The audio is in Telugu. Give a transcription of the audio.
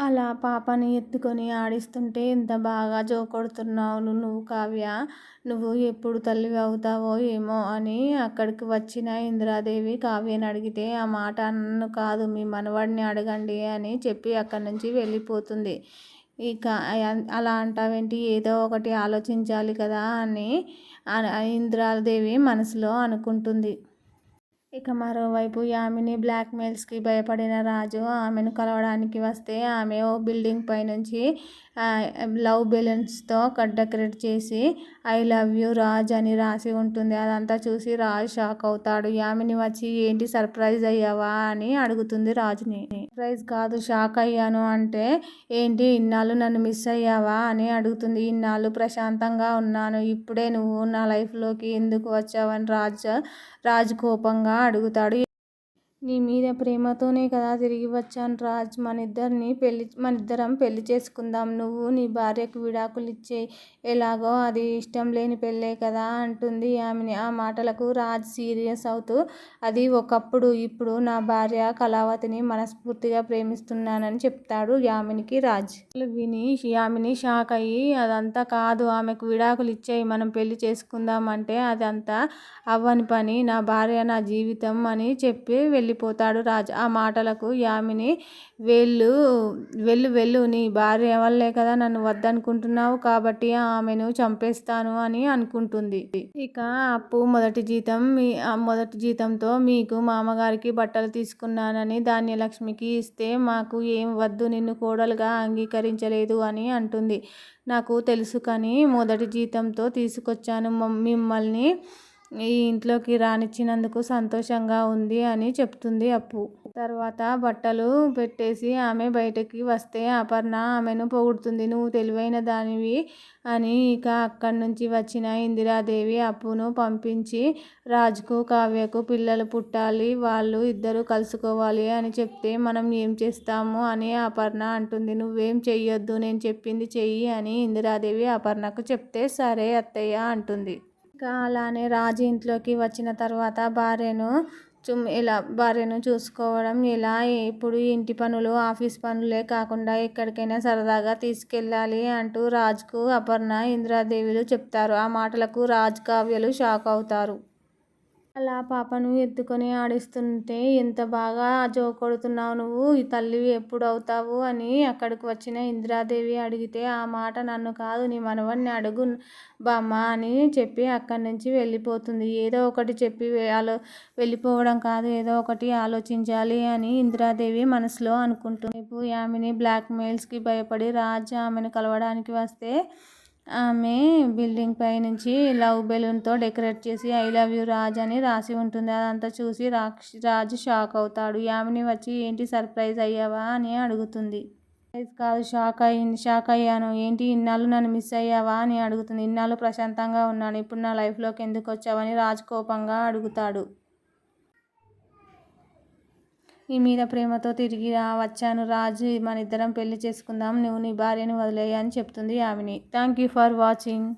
అలా పాపని ఎత్తుకొని ఆడిస్తుంటే ఎంత బాగా జోకొడుతున్నావు నువ్వు కావ్య? నువ్వు ఎప్పుడు తల్లి అవుతావో ఏమో అని అక్కడికి వచ్చిన ఇందిరాదేవి కావ్యని అడిగితే ఆ మాట నన్ను కాదు మీ మనవాడిని అడగండి అని చెప్పి అక్కడి నుంచి వెళ్ళిపోతుంది. ఇక అలా అంటావేంటి? ఏదో ఒకటి ఆలోచించాలి కదా అని ఇందిరాదేవి మనసులో అనుకుంటుంది. ఇక మరోవైపు యామిని బ్లాక్మెయిల్స్కి భయపడిన రాజు ఆమెను కలవడానికి వస్తే ఆమె ఓ బిల్డింగ్ పైనుంచి లవ్ బెలూన్స్తో డెకరేట్ చేసి ఐ లవ్ యూ రాజ్ అని రాసి ఉంటుంది. అదంతా చూసి రాజ్ షాక్ అవుతాడు. యామిని వచ్చి ఏంటి సర్ప్రైజ్ అయ్యావా? అని అడుగుతుంది రాజుని సర్ప్రైజ్ కాదు షాక్ అయ్యాను అంటే ఏంటి ఇన్నాళ్ళు నన్ను మిస్ అయ్యావా? అని అడుగుతుంది. ఇన్నాళ్ళు ప్రశాంతంగా ఉన్నాను. ఇప్పుడే నువ్వు నా లైఫ్లోకి ఎందుకు వచ్చావని రాజ్ రాజ్ కోపంగా అడుగుతాడు. నీ మీద ప్రేమతోనే కదా తిరిగి వచ్చాను రాజ్. మనిద్దరిని పెళ్ళి మనిద్దరం పెళ్ళి చేసుకుందాం. నువ్వు నీ భార్యకు విడాకులు ఇచ్చే ఎలాగో అది ఇష్టం లేని పెళ్ళే కదా అంటుంది యామిని ఆ మాటలకు రాజ్ సీరియస్ అవుతూ అది ఒకప్పుడు ఇప్పుడు నా భార్య కళావతిని మనస్ఫూర్తిగా ప్రేమిస్తున్నానని చెప్తాడు యామినికి రాజ్. విని యామిని షాక్ అయ్యి అదంతా కాదు ఆమెకు విడాకులు ఇచ్చేయి. మనం పెళ్ళి చేసుకుందాం అంటే అదంతా అవ్వని పని. నా భార్య నా జీవితం అని చెప్పి వెళ్ళి వెళ్ళిపోతాడు రాజు. ఆ మాటలకు యామిని వెళ్ళు వెళ్ళు వెళ్ళు నీ భార్య వల్లే కదా నన్ను వద్దనుకుంటున్నావు కాబట్టి ఆమెను చంపేస్తాను అని అనుకుంటుంది. ఇక అప్పు మొదటి జీతం మీ మొదటి జీతంతో మీకు మామగారికి బట్టలు తీసుకున్నానని ధాన్యలక్ష్మికి ఇస్తే మాకు ఏం వద్దు నిన్ను కోడలుగా అంగీకరించలేదు అని అంటుంది. నాకు తెలుసు కానీ మొదటి జీతంతో తీసుకొచ్చాను. మిమ్మల్ని ఈ ఇంట్లోకి రానిచ్చినందుకు సంతోషంగా ఉంది అని చెప్తుంది అప్పు. తర్వాత బట్టలు పెట్టేసి ఆమె బయటకి వస్తే అపర్ణ ఆమెను పొగుడుతుంది. నువ్వు తెలివైన దానివి అని ఇక అక్కడి నుంచి వచ్చిన ఇందిరాదేవి అప్పును పంపించి రాజుకు కావ్యకు పిల్లలు పుట్టాలి వాళ్ళు ఇద్దరు కలుసుకోవాలి అని చెప్తే మనం ఏం చేస్తాము అని అపర్ణ అంటుంది. నువ్వేం చెయ్యొద్దు నేను చెప్పింది చెయ్యి అని ఇందిరాదేవి అపర్ణకు చెప్తే సరే అత్తయ్య అంటుంది. ఇంకా అలానే రాజు ఇంట్లోకి వచ్చిన తర్వాత భార్యను చుమ్ ఇలా భార్యను చూసుకోవడం ఇలా ఇప్పుడు ఇంటి పనులు ఆఫీస్ పనులే కాకుండా ఎక్కడికైనా సరదాగా తీసుకెళ్ళాలి అంటూ రాజ్కు అపర్ణ ఇంద్రాదేవిలు చెప్తారు. ఆ మాటలకు రాజ్ కావ్యలు షాక్ అవుతారు. అలా పాపను ఎత్తుకొని ఆడిస్తుంటే ఎంత బాగా జోకొడుతున్నావు నువ్వు ఈ తల్లివి ఎప్పుడు అవుతావు? అని అక్కడికి వచ్చిన ఇందిరాదేవి అడిగితే ఆ మాట నన్ను కాదు నీ మనవడిని అడుగు బామ్మ అని చెప్పి అక్కడి నుంచి వెళ్ళిపోతుంది. ఏదో ఒకటి చెప్పి ఆలో వెళ్ళిపోవడం కాదు ఏదో ఒకటి ఆలోచించాలి అని ఇందిరాదేవి మనసులో అనుకుంటుంది. రేపు ఆమెని బ్లాక్మెయిల్స్కి భయపడి రాజు ఆమెను కలవడానికి వస్తే ఆమె బిల్డింగ్ పై నుంచి లవ్ బెలూన్తో డెకరేట్ చేసి ఐ లవ్ యూ రాజ్ అని రాసి ఉంటుంది. అదంతా చూసి రాక్ష రాజు షాక్ అవుతాడు. యామిని వచ్చి ఏంటి సర్ప్రైజ్ అయ్యావా? అని అడుగుతుంది. కాదు షాక్ అయ్యింది షాక్ అయ్యాను. ఏంటి ఇన్నాళ్ళు నన్ను మిస్ అయ్యావా? అని అడుగుతుంది. ఇన్నాళ్ళు ప్రశాంతంగా ఉన్నాను. ఇప్పుడు నా లైఫ్లోకి ఎందుకు వచ్చావని రాజు కోపంగా అడుగుతాడు. నీ మీద ప్రేమతో తిరిగి రా వచ్చాను. రాజు మన ఇద్దరం పెళ్ళి చేసుకుందాం. నువ్వు నీ భార్యను వదిలేయని చెప్తుంది ఆమెని థ్యాంక్ యూ ఫర్ వాచింగ్